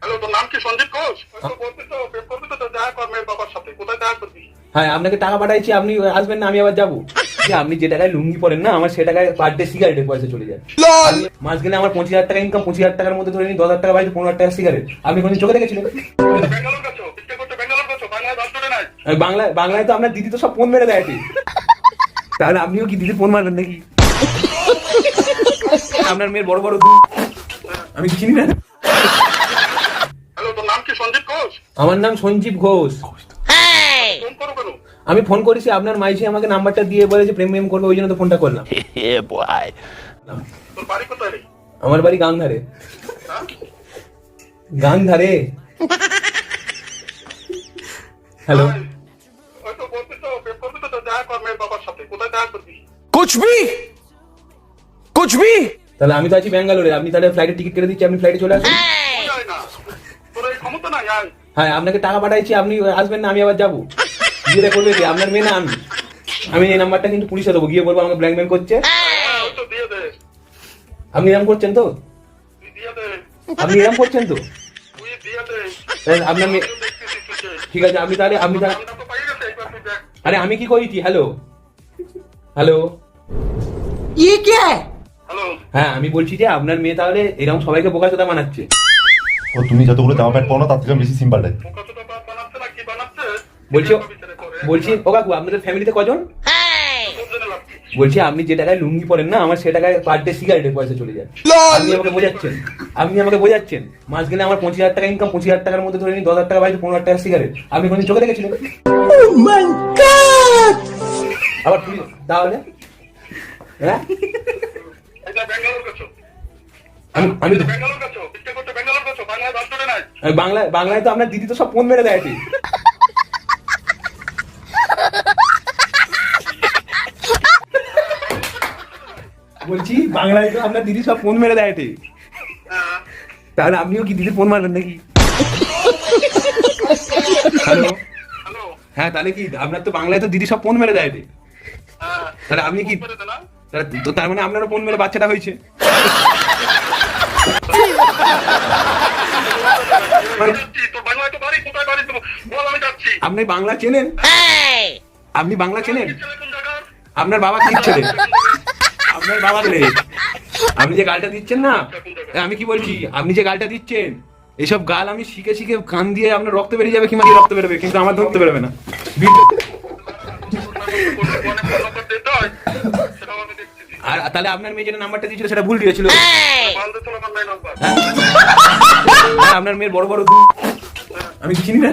Hello তোর নাম কি সঞ্জীব ঘোষ? ওই তো প্রেম করবি তো দেখা কর মেয়ের বাবার সাথে। কোথায় দেখা করবি? হ্যাঁ আপনাকে টাকা পাঠাইছি আপনি আসবেন না আমি আবার যাব। যে আপনি যে টাকায় লুঙ্গি পরেন না আমার সে টাকায় পার ডে সিগারেটের পয়সা চলে যায়। মাস গেলে আমার পঁচিশ হাজার টাকা ইনকাম পঁচিশ হাজার টাকার মধ্যে ধরে নিই দশ হাজার টাকা বাড়িতে পনেরো হাজার টাকা সিগারেট আপনি কোনো চোখে দেখেছিলেন? বাংলায় বাংলায় তো আপনার দিদি তো সব ফোন মেরে দেয়। তাহলে আপনিও কি দিদি ফোন মারবেন নাকি? আপনার মেয়ের বড় বড় আমি চিনি না হ্যালো তোর নাম কি সঞ্জীব ঘোষ আমার নাম সঞ্জীব ঘোষ। আমি ফোন করেছি আপনার মাইসি আমাকে নাম্বারটা দিয়ে বলেছে প্রেম প্রেম করবে ওই জন্য তো ফোনটা করলাম। আমার বাড়ি গান ধারে হ্যালো। ধারে হ্যালো তাহলে আমি তো আছি ব্যাঙ্গালোরে আপনি তাহলে ফ্লাইটের টিকিট কেটে দিচ্ছি আপনি ফ্লাইটে চলে আসুন। না? হ্যাঁ আপনাকে টাকা পাঠাইছি আপনি আসবেন না আমি আবার যাব। করবে কি আপনার মেয়ে না আমি। আমি এই নাম্বারটা কিন্তু পুলিশে দেবো গিয়ে বলব আমাকে ব্ল্যাকমেল করছে। আপনি এরম করছেন তো? আপনি এরম করছেন তো? আপনার মেয়ে ঠিক আছে আপনি তাহলে আপনি আরে আমি কি করেছি? হ্যালো হ্যালো হ্যাঁ আমি বলছি যে আপনার মেয়ে তাহলে এরকম সবাইকে বোকা চোদা মানাচ্ছে। ও তুমি যতগুলো জামা প্যান্ট পরো না তার থেকে বেশি কি বানাচ্ছে বলছি। বলছি ও কাকু আপনাদের ফ্যামিলিতে কজন? বলছি আপনি যে টাকায় লুঙ্গি পরেন না আমার সে টাকায় পার ডে সিগারেটের পয়সা চলে যায়। আপনি আমাকে বোঝাচ্ছেন। আপনি আমাকে বোঝাচ্ছেন। মাস গেলে আমার পঁচিশ হাজার টাকা ইনকাম পঁচিশ হাজার টাকার মধ্যে ধরে নিই দশ হাজার টাকা বাড়িতে পনেরো হাজার টাকা সিগারেট আপনি কোনো চোখে দেখেছিলেন আবার তুমি তাহলে? হ্যাঁ? আমি আমি বাংলায় বাংলায় তো আপনার দিদি তো সব ফোন মেরে দেয়। বলছি বাংলায় তো আপনার দিদি সব ফোন মেরে দেয়। তাহলে আপনিও কি দিদি ফোন মারবেন নাকি হ্যালো হ্যাঁ তাহলে কি আপনার তো বাংলায় তো দিদি সব ফোন মেরে দেয়। হ্যাঁ তাহলে আপনি কি তার মানে আপনারও ফোন মেরে বাচ্চাটা হয়েছে আপনি বাংলা চেনেন? আপনি বাংলা চেনেন? আপনার বাবা কি ছেলে? আপনার বাবা ছেলে। আপনি যে গালটা দিচ্ছেন না আমি কি বলছি? আপনি যে গালটা দিচ্ছেন এইসব গাল আমি শিখে শিখে কান দিয়ে আপনার রক্ত বেরিয়ে যাবে কিংবা রক্ত বেরোবে কিন্তু আমার ধরতে বেরোবে না। আর তাহলে আপনার মেয়ে যেটা নাম্বারটা দিয়েছিল সেটা ভুল দিয়েছিল। নাই হ্যাঁ, আপনার মেয়ের বড় বড় আমি চিনি না?